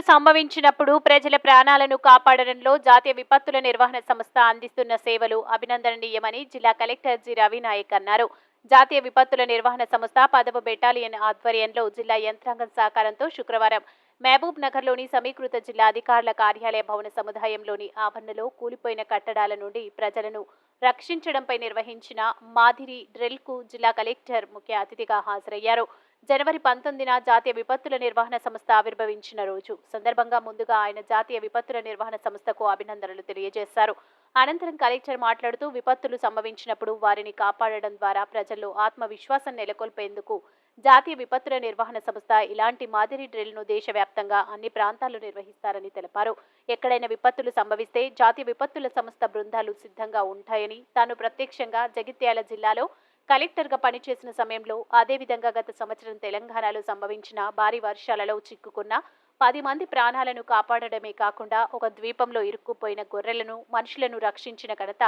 విపత్తులు సంభవించినప్పుడు ప్రజల ప్రాణాలను కాపాడడంలో జాతీయ విపత్తుల నిర్వహణ సంస్థ అందిస్తున్న సేవలు అభినందనీయమని జిల్లా కలెక్టర్ జి. రవినాయక్ అన్నారు. జాతీయ విపత్తుల నిర్వహణ సంస్థ పదవ బెటాలియన్ ఆధ్వర్యంలో జిల్లా యంత్రాంగం సహకారంతో శుక్రవారం మహబూబ్ నగర్లోని సమీకృత జిల్లా అధికారుల కార్యాలయ భవన సముదాయంలోని ఆవరణలో కూలిపోయిన కట్టడాల నుండి ప్రజలను రక్షించడంపై నిర్వహించిన మాదిరి డ్రిల్కు జిల్లా కలెక్టర్ ముఖ్య అతిథిగా హాజరయ్యారు. జనవరి పంతొమ్మిదిన జాతీయ విపత్తుల నిర్వహణ సంస్థ ఆవిర్భవించిన రోజు. సందర్భంగా ముందుగా ఆయన జాతీయ విపత్తుల నిర్వహణ సంస్థకు అభినందనలు తెలియజేశారు. అనంతరం కలెక్టర్ మాట్లాడుతూ విపత్తులు సంభవించినప్పుడు వారిని కాపాడడం ద్వారా ప్రజల్లో ఆత్మవిశ్వాసం నెలకొల్పేందుకు జాతీయ విపత్తుల నిర్వహణ సంస్థ ఇలాంటి మాదిరి డ్రిల్ను దేశవ్యాప్తంగా అన్ని ప్రాంతాల్లో నిర్వహిస్తారని తెలిపారు. ఎక్కడైనా విపత్తులు సంభవిస్తే జాతీయ విపత్తుల సంస్థ బృందాలు సిద్ధంగా ఉంటాయని తాను ప్రత్యక్షంగా జగిత్యాల జిల్లాలో కలెక్టర్గా పనిచేసిన సమయంలో అదేవిధంగా గత సంవత్సరం తెలంగాణలో సంభవించిన భారీ వర్షాలలో చిక్కుకున్న పది మంది ప్రాణాలను కాపాడడమే కాకుండా ఒక ద్వీపంలో ఇరుక్కుపోయిన గొర్రెలను మనుషులను రక్షించిన ఘనత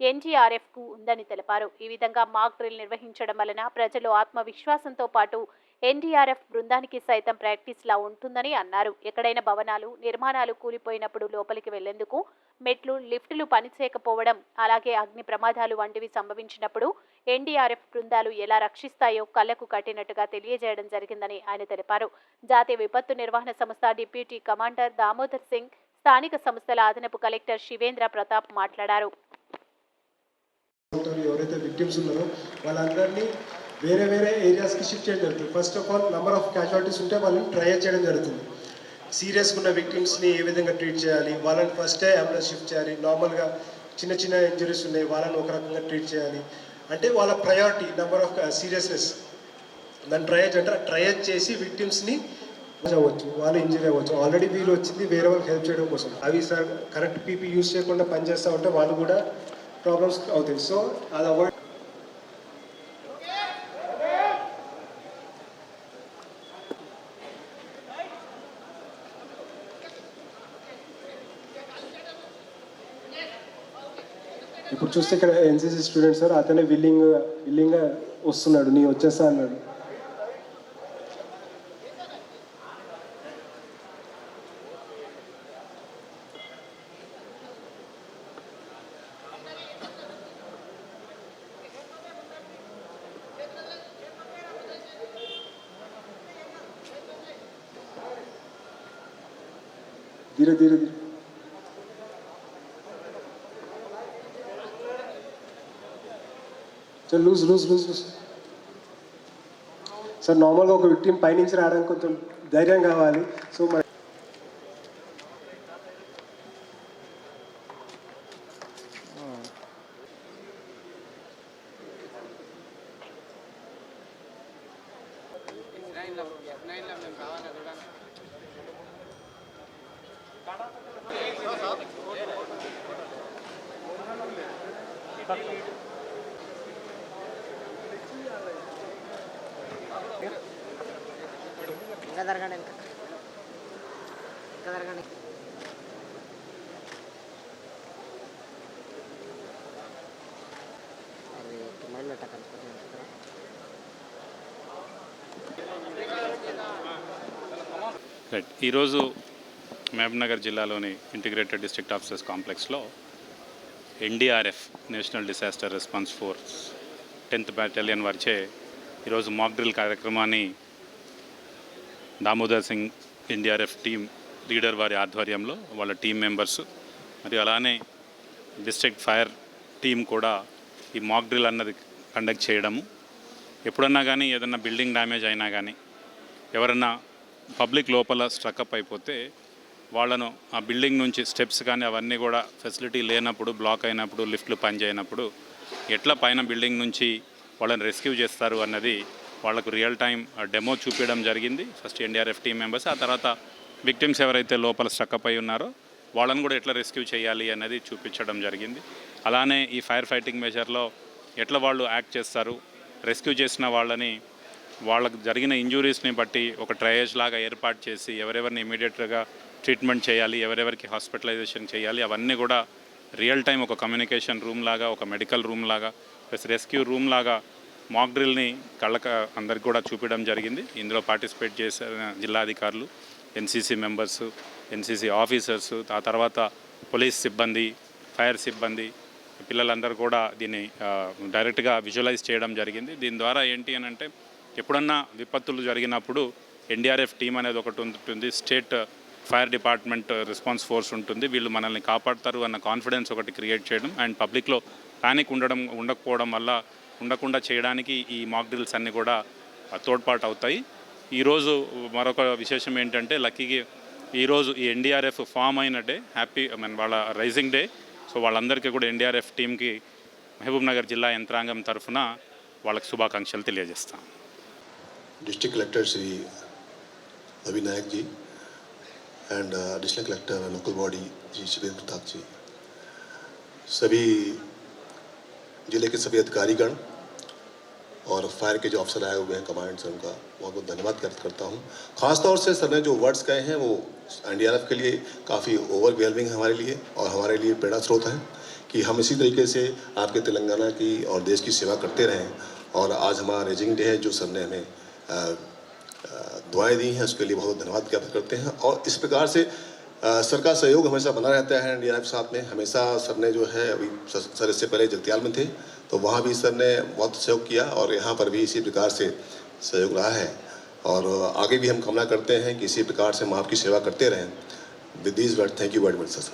ఎన్జీఆర్ఎఫ్కు ఉందని తెలిపారు. ఈ విధంగా మాక్ డ్రిల్ నిర్వహించడం వలన ప్రజలు ఆత్మవిశ్వాసంతో పాటు ఎన్డీఆర్ఎఫ్ బృందానికి సైతం ప్రాక్టీస్ లా ఉంటుందని అన్నారు. ఎక్కడైనా భవనాలు నిర్మాణాలు కూలిపోయినప్పుడు లోపలికి వెళ్ళేందుకు మెట్లు లిఫ్టులు పనిచేయకపోవడం అలాగే అగ్ని ప్రమాదాలు వంటివి సంభవించినప్పుడు ఎన్డీఆర్ఎఫ్ బృందాలు ఎలా రక్షిస్తాయో కళ్ళకు కట్టినట్టుగా తెలియజేయడం జరిగిందని ఆయన తెలిపారు. జాతీయ విపత్తు నిర్వహణ సంస్థ డిప్యూటీ కమాండర్ దామోదర్ సింగ్ స్థానిక సంస్థల అదనపు కలెక్టర్ శివేంద్ర ప్రతాప్ మాట్లాడారు. ఎవరైతే విక్టిమ్స్ ఉన్నారో వాళ్ళందరినీ వేరే వేరే ఏరియాస్కి షిఫ్ట్ చేయడం జరుగుతుంది. First of all number of casualties ఉంటే వాళ్ళని ట్రయల్ చేయడం జరుగుతుంది. సీరియస్గా ఉన్న విక్టిమ్స్ని ఏ విధంగా ట్రీట్ చేయాలి? వాళ్ళని ఫస్టే అంబులెన్స్ షిఫ్ట్ చేయాలి? నార్మల్గా చిన్న చిన్న ఇంజరీస్ ఉన్నాయి వాళ్ళని ఒక రకంగా ట్రీట్ చేయాలి. అంటే వాళ్ళ ప్రయారిటీ నెంబర్ ఆఫ్ సీరియస్నెస్ దాన్ని ట్రయల్ అంటే ట్రయల్ చేసి విక్టిమ్స్ని అవ్వచ్చు వాళ్ళు ఇంజరీ అవ్వచ్చు. ఆల్రెడీ వీళ్ళు వచ్చింది వేరే వాళ్ళకి హెల్ప్ చేయడం కోసం. అవి సార్ కరెక్ట్ పీపీ యూస్ చేయకుండా పనిచేస్తూ ఉంటే వాళ్ళు కూడా ప్రాబ్లమ్స్ అవుతాయి. సో అది అవాయిడ్ ఇప్పుడు చూస్తే ఇక్కడ ఎన్సీసీ స్టూడెంట్స్ సార్ అతనే విల్లింగ్ విల్లింగ్గా వస్తున్నాడు. నీ వచ్చేస్తా అన్నాడు. ధీరే ధీరే ధీరే. Sir loose loose loose loose sir నార్మల్గా ఒక విక్టిమ్ పైనుంచి రావడానికి కొంచెం ధైర్యం కావాలి సో మన Thank you. జరగండి ఇంకా ఇంకా రైట్ ఈరోజు మహబూబ్నగర్ జిల్లాలోని ఇంటిగ్రేటెడ్ డిస్ట్రిక్ట్ ఆఫీసర్స్ కాంప్లెక్స్లో NDRF national disaster response force tenth battalion వారిచే ఈరోజు మాక్ డ్రిల్ కార్యక్రమాన్ని Damodar Singh NDRF team leader వారి ఆధ్వర్యంలో వాళ్ళ టీం మెంబర్స్ మరియు అలానే డిస్ట్రిక్ట్ ఫైర్ టీం కూడా ఈ మాక్ డ్రిల్ అన్నది కండక్ట్ చేయడము. ఎప్పుడన్నా కానీ ఏదన్నా బిల్డింగ్ డ్యామేజ్ అయినా కానీ ఎవరన్నా పబ్లిక్ లోపల స్ట్రక్అప్ అయిపోతే వాళ్ళను ఆ బిల్డింగ్ నుంచి స్టెప్స్ కానీ అవన్నీ కూడా ఫెసిలిటీ లేనప్పుడు బ్లాక్ అయినప్పుడు లిఫ్ట్లు పనిచేయనప్పుడు ఎట్లా పైన బిల్డింగ్ నుంచి వాళ్ళని రెస్క్యూ చేస్తారు అన్నది వాళ్ళకు రియల్ టైం డెమో చూపించడం జరిగింది. ఫస్ట్ ఎన్డీఆర్ఎఫ్ టీం మెంబర్స్ ఆ తర్వాత విక్టిమ్స్ ఎవరైతే లోపల స్ట్రక్అప్ అయి ఉన్నారో వాళ్ళని కూడా ఎట్లా రెస్క్యూ చేయాలి అనేది చూపించడం జరిగింది. అలానే ఈ ఫైర్ ఫైటింగ్ మెజర్లో ఎట్లా వాళ్ళు యాక్ట్ చేస్తారు రెస్క్యూ చేసిన వాళ్ళని వాళ్ళకు జరిగిన ఇంజురీస్ని బట్టి ఒక ట్రయేజ్ లాగా ఏర్పాటు చేసి ఎవరెవరిని ఇమీడియట్గా ట్రీట్మెంట్ చేయాలి ఎవరెవరికి హాస్పిటలైజేషన్ చేయాలి అవన్నీ కూడా రియల్ టైం ఒక కమ్యూనికేషన్ రూమ్ లాగా ఒక మెడికల్ రూమ్ లాగా ప్లస్ రెస్క్యూ రూమ్ లాగా మాక్ డ్రిల్ని కళ్ళక అందరికి కూడా చూపించడం జరిగింది. ఇందులో పార్టిసిపేట్ చేసిన జిల్లాధికారులు ఎన్సీసీ మెంబర్స్ ఎన్సీసీ ఆఫీసర్స్ ఆ తర్వాత పోలీస్ సిబ్బంది ఫైర్ సిబ్బంది పిల్లలందరూ కూడా దీన్ని డైరెక్ట్గా విజువలైజ్ చేయడం జరిగింది. దీని ద్వారా ఏంటి అని అంటే ఎప్పుడన్నా విపత్తులు జరిగినప్పుడు ఎన్డీఆర్ఎఫ్ టీం అనేది ఒకటి ఉంటుంది. State fire department response force ఉంటుంది. వీళ్ళు మనల్ని కాపాడతారు అన్న కాన్ఫిడెన్స్ ఒకటి క్రియేట్ చేయడం. అండ్ పబ్లిక్లో పానిక్ ఉండడం ఉండకపోవడం వల్ల ఉండకుండా చేయడానికి ఈ మాక్ డ్రిల్స్ అన్నీ కూడా ఆ, తోడ్పాటు అవుతాయి ఈరోజు మరొక విశేషం ఏంటంటే లక్కీకి ఈరోజు ఈ ఎన్డీఆర్ఎఫ్ ఫామ్ అయిన డే హ్యాపీ ఐ మీన్ వాళ్ళ రైజింగ్ డే సో వాళ్ళందరికీ కూడా ఎన్డీఆర్ఎఫ్ టీంకి మహబూబ్ నగర్ జిల్లా యంత్రాంగం తరఫున వాళ్ళకి శుభాకాంక్షలు తెలియజేస్తాం district collector Shri Ravi Nayak ji and additional collector local body ji Shivendra Pratap ji सभी ज़िले के सभी अधिकारीगण और फायर के जो अफसर आए हुए हैं कमांड से उनका बहुत बहुत धन्यवाद व्यक्त करता हूँ। खासतौर से सर ने जो वर्ड्स कहे हैं, वो एनडीआरएफ के लिए काफ़ी ओवरवेलमिंग हमारे लिए और हमारे लिए प्रेरणा स्रोत है कि हम इसी तरीके से आपके तेलंगाना की और देश की सेवा करते रहें। और आज हमारा रेजिंग डे है, जो सर ने हमें दुआएँ दी हैं, उसके लिए बहुत धन्यवाद ज्ञापन करते हैं। और इस प्रकार से सर का सहयोग हमेशा बना रहता है एन साथ में। हमेशा सर ने जो है अभी सर इससे पहले जगतियाल में थे तो वहाँ भी सर ने बहुत सहयोग किया और यहाँ पर भी इसी प्रकार से सहयोग रहा है। और आगे भी हम कामना करते हैं कि इसी प्रकार से हम आपकी सेवा करते रहें। With this word thank you very much sir